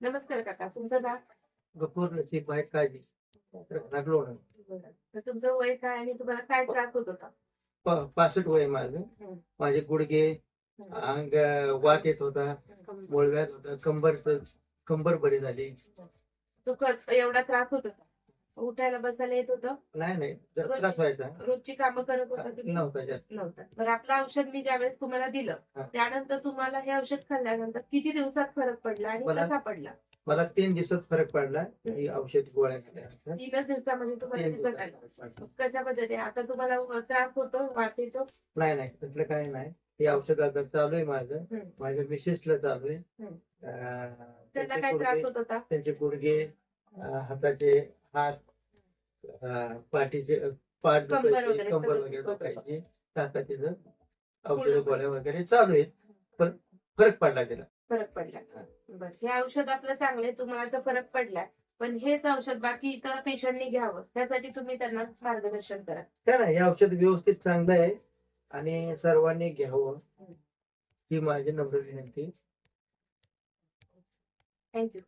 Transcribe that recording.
नमस्कार काका तुमचं नाव? गफूर नसीब आहे काळजी. लागलो तर तुमचं वय काय आणि तुम्हाला काय त्रास होत होता? पासष्ट वय आहे माझं. माझे गुडघे अंग वात येत होता मुळव्यात होता कंबर कंबर बरी झाली. दुखत एवढा त्रास होत होता? उठायला बसायला येत होतं. नाही नाही. जर त्रास व्हायचा. रोजची कामं करत होता तुम्ही? नव्हता जास्त. नव्हता. बरं आपलं औषध मी ज्यावेळेस तुम्हाला दिलं हा. त्यानंतर तुम्हाला हे औषध खाल्ल्यानंतर किती दिवसात फरक पडला आणि मला- कसा पडला? मला तीन दिवसात फरक पडला ही औषध गोळ्या. तीनच दिवसामध्ये तुम्हाला तीन रिझल्ट आला दिवसात. फरक पडला. कशा पद्धतीने? आता तुम्हाला त्रास होतो वाट येतो नाही नाही. तसलं काही नाही. हे औषध आता चालू आहे माझं. हम्म. माझ्या मिसेसला चालू आहे. हम्म. अं, त्यांना त्यांचे काय त्रास गुडघे- होत होता? त्यांचे गुडघे अं, हाताचे हात पाठीचे पाठ कंबर दुखायची, वगैरे कंबर. दुखायची. औषध. गोळ्या वगैरे चालू आहेत पण फरक पडला त्याला. फरक पडला. बरं हे औषध आपलं चांगले तुम्हाला तर फरक पडला. पण हेच औषध बाकी इतर पेशंटनी घ्यावं त्यासाठी तुम्ही त्यांना मार्गदर्शन करा. काय नाही हे औषध व्यवस्थित चांगलं आहे आणि सर्वांनी घ्यावं. ही. माझी नम्र विनंती. थँक्यू